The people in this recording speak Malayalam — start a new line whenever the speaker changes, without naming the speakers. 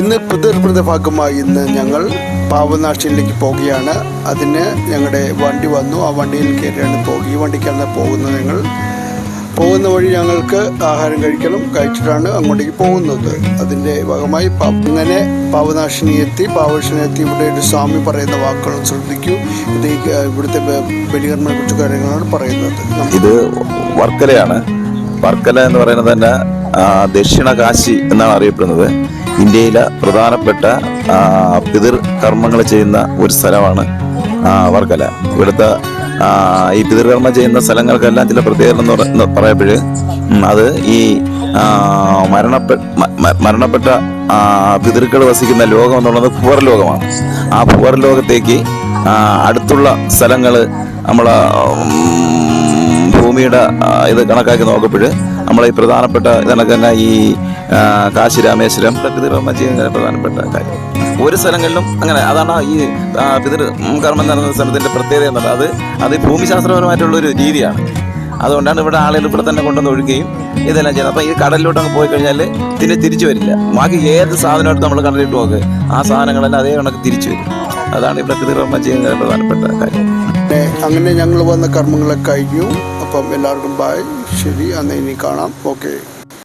ഇന്ന് പിതൃപ്രത ഭാഗമായി ഇന്ന് ഞങ്ങൾ പാവനാശിയിലേക്ക് പോവുകയാണ് അതിന് ഞങ്ങളുടെ വണ്ടി വന്നു. ആ വണ്ടിയിൽ കയറിയാണ് പോകുക. ഈ വണ്ടിക്കാണ് പോകുന്നത് ഞങ്ങൾ. പോകുന്ന വഴി ഞങ്ങൾക്ക് ആഹാരം കഴിക്കണം കഴിച്ചിട്ടാണ് അങ്ങോട്ടേക്ക് പോകുന്നത്. അതിന്റെ ഭാഗമായി അങ്ങനെ പാവനാശിനി എത്തി. പാവനാശിനി എത്തി. ഇവിടെ ഒരു സ്വാമി പറയുന്ന വാക്കുകൾ ശ്രദ്ധിക്കൂ. ഇത് ഇവിടുത്തെ ബലികർമ്മനെ കുറിച്ച് കാര്യങ്ങളാണ് പറയുന്നത്.
ഇത് വർക്കലയാണ്. വർക്കല എന്ന് പറയുന്നത് തന്നെ ദക്ഷിണ കാശി എന്നാണ് അറിയപ്പെടുന്നത്. ഇന്ത്യയിലെ പ്രധാനപ്പെട്ട പിതൃ കർമ്മങ്ങൾ ചെയ്യുന്ന ഒരു സ്ഥലമാണ് വർക്കല. ഇവിടുത്തെ ഈ പിതൃകർമ്മം ചെയ്യുന്ന സ്ഥലങ്ങൾക്കെല്ലാം ചില പ്രത്യേകത എന്ന് പറയുമ്പോൾ അത് ഈ മരണപ്പെട്ട മരണപ്പെട്ട പിതൃക്കൾ വസിക്കുന്ന ലോകം എന്നുള്ളത് ഭൂവർലോകമാണ് ആ ഭൂവർലോകത്തേക്ക് അടുത്തുള്ള സ്ഥലങ്ങൾ നമ്മൾ ഭൂമിയുടെ ഇത് കണക്കാക്കി നോക്കുമ്പോൾ നമ്മളെ ഈ പ്രധാനപ്പെട്ട തന്നെ ഈ കാശി രാമേശ്വരം പിതൃകർമ്മം ചെയ്യുന്ന പ്രധാനപ്പെട്ട കാര്യം. ഒരു സ്ഥലങ്ങളിലും അങ്ങനെ അതാണ് ഈ പിതൃ കർമ്മം നടന്ന സ്ഥലത്തിന്റെ പ്രത്യേകത എന്നുള്ളത്. അത് അത് ഭൂമിശാസ്ത്രപരമായിട്ടുള്ളൊരു രീതിയാണ്. അതുകൊണ്ടാണ് ഇവിടെ ആളുകൾ ഇവിടെ തന്നെ കൊണ്ടുവന്ന് ഒഴുകുകയും ഇതെല്ലാം ചെയ്യുന്നത്. അപ്പോൾ ഈ കടലിലോട്ട് അങ്ങ് പോയി കഴിഞ്ഞാൽ പിന്നെ തിരിച്ചു വരില്ല. ബാക്കി ഏത് സാധനമായിട്ട് നമ്മൾ കണ്ടിട്ട് നോക്ക് ആ സാധനങ്ങളെല്ലാം അതേ കണക്ക് തിരിച്ചു വരും. അതാണ് ഇവിടെ പിതൃകർമ്മം ചെയ്യുന്ന പ്രധാനപ്പെട്ട കാര്യം.
അങ്ങനെ ഞങ്ങൾ വന്ന കർമ്മങ്ങളൊക്കെ കഴിഞ്ഞു. അപ്പം എല്ലാവർക്കും ബായ് ശരി അന്ന് ഇനി കാണാം. ഓക്കെ